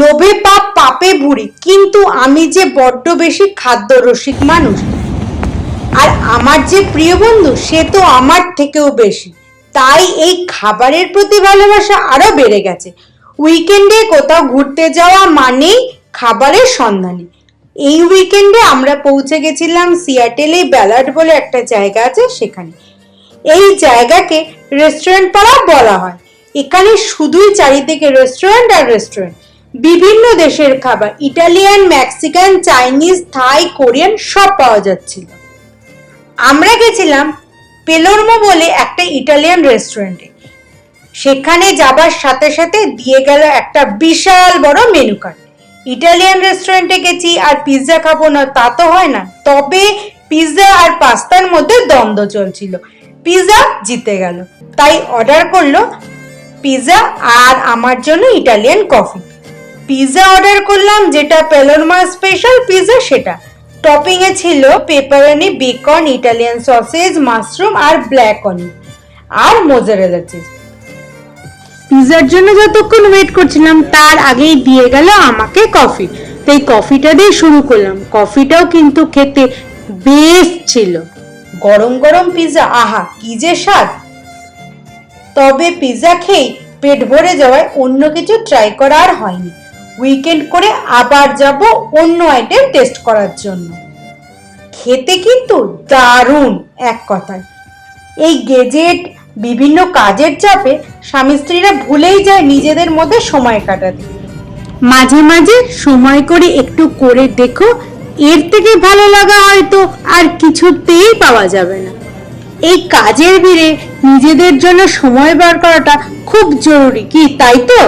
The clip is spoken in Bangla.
লোভে পাপ, পাপে বুড়ি কিন্তু আমি যে বড্ড বেশি খাদ্য রসিক মানুষ, আর আমার যে প্রিয় বন্ধু, সে তো আমার থেকেও বেশি। তাই এই খাবারের প্রতি ভালোবাসা আরও বেড়ে গেছে। উইকেন্ডে কোথাও ঘুরতে যাওয়া মানেই খাবারের সন্ধানে। এই উইকেন্ডে আমরা পৌঁছে গেছিলাম সিয়াটেলে ব্যালাড বলে একটা জায়গা আছে সেখানে। এই জায়গাকে রেস্টুরেন্ট পাড়া বলা হয়। এখানে শুধুই চারিদিকে রেস্টুরেন্ট আর রেস্টুরেন্ট বিভিন্ন দেশের খাবার Italian Mexican Chinese Thai Korean সব পাওয়া যাচ্ছিল। আমরা গেছিলাম পেলোরমো বলে একটা ইটালিয়ান রেস্টুরেন্টে সেখানে যাবার সাথে সাথে দিয়ে গেল একটা বিশাল বড় মেনু কার্ড ইটালিয়ান রেস্টুরেন্টে গেছি, আর পিৎজা খাব না, তা তো হয় না। তবে পিৎজা আর পাস্তার মধ্যে দ্বন্দ্ব চলছিল। পিৎজা জিতে গেল। তাই অর্ডার করল পিৎজা আর আমার জন্য ইটালিয়ান কফি। পিৎজা অর্ডার করলাম যেটা পেলোরমা স্পেশাল পিৎজা সেটা। টপিং এ ছিল pepperoni, bacon, Italian sausage, mushroom আর ব্ল্যাক অনিয়ন আর মোজারেলা চিজ। পিৎজার জন্য যতক্ষণ ওয়েট করছিলাম তার আগেই দিয়ে গেল আমাকে কফি। তো এই কফিটা দিয়ে শুরু করলাম। কফিটাও কিন্তু খেতে বেশ ছিল। গরম গরম পিৎজা আহা, কি যে স্বাদ! তবে পিৎজা খেয়ে পেট ভরে যাওয়ায় অন্য কিছু ট্রাই করা আর হয়নি। উইকেন্ড করে আবার যাব অন্য আইটেম টেস্ট করার জন্য। খেতে কিন্তু দারুণ, এক কথায়। এই গেজেট বিভিন্ন কাজের চাপে স্বামী স্ত্রীরা ভুলেই যায় নিজেদের মধ্যে সময় কাটাতে। মাঝে মাঝে সময় করে একটু করে দেখো, এর থেকে ভালো লাগা হয়তো আর কিছুতেই পাওয়া যাবে না। এই কাজের ভিড়ে নিজেদের জন্য সময় বার করাটা খুব জরুরি। কি তাই তো?